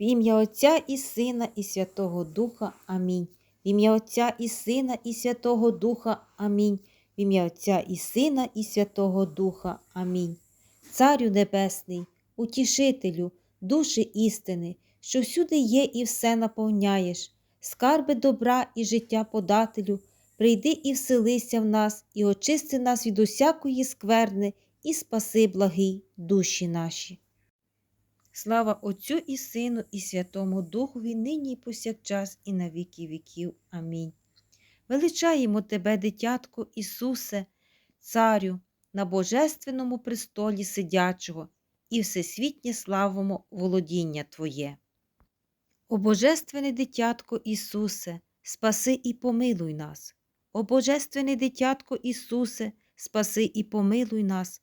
В ім'я Отця і Сина, і Святого Духа. Амінь. В ім'я Отця і Сина, і Святого Духа. Амінь. В ім'я Отця і Сина, і Святого Духа. Амінь. Царю Небесний, утішителю, душі істини, що всюди є і все наповняєш, скарби добра і життя подателю, прийди і вселися в нас, і очисти нас від усякої скверни, і спаси благий душі наші. Слава Отцю і Сину, і Святому Духові, нині і повсякчас, і на віки віків. Амінь. Величаємо Тебе, дитятко Ісусе, Царю, на Божественному престолі сидячого, і всесвітнє славимо володіння Твоє. О Божественне дитятко Ісусе, спаси і помилуй нас. О Божественне дитятко Ісусе, спаси і помилуй нас.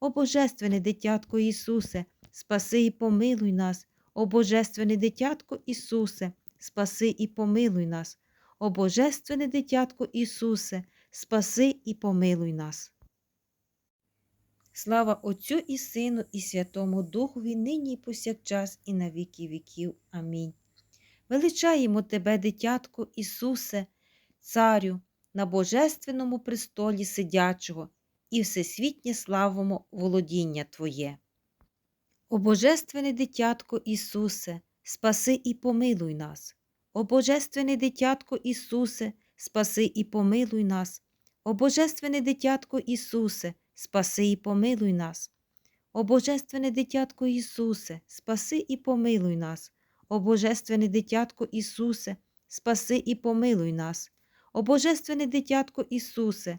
О Божественне дитятко Ісусе, спаси і помилуй нас. О Божественне дитятко Ісусе, спаси і помилуй нас. О Божественне дитятко Ісусе, спаси і помилуй нас. Слава Отцю і Сину, і Святому Духові, нині і повсякчас, і на віки віків. Амінь. Величаємо Тебе, дитятко Ісусе, Царю, на Божественному престолі сидячого, і всесвітнє славимо володіння Твоє. О Божественне дитятко Ісусе, спаси і помилуй нас. О Божественне дитятко Ісусе, спаси і помилуй нас. О Божественне дитятко Ісусе, спаси і помилуй нас. О Божественне дитятко Ісусе, спаси і помилуй нас. О Божественне дитятко Ісусе, спаси і помилуй нас. О Божественне дитятко Ісусе,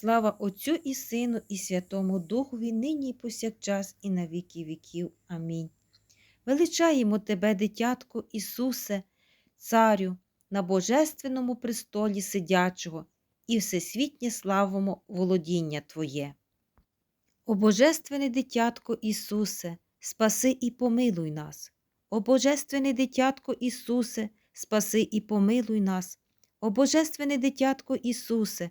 Слава Отцю і Сину, і Святому Духові, нині і повсякчас, і на віки віків. Амінь. Величаємо Тебе, дитятко Ісусе, Царю, на Божественному престолі сидячого, і всесвітнє славимо володіння Твоє. О Божественне дитятко Ісусе, спаси і помилуй нас. О Божественне дитятко Ісусе, спаси і помилуй нас. О Божественне дитятко Ісусе,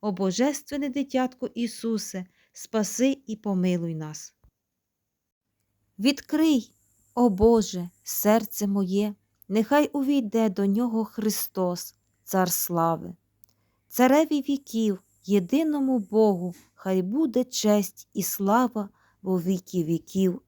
О Божественне дитятко Ісусе, спаси і помилуй нас. Відкрий, о Боже, серце моє, нехай увійде до нього Христос, Цар слави. Цареві віків, єдиному Богу, хай буде честь і слава во віки віків.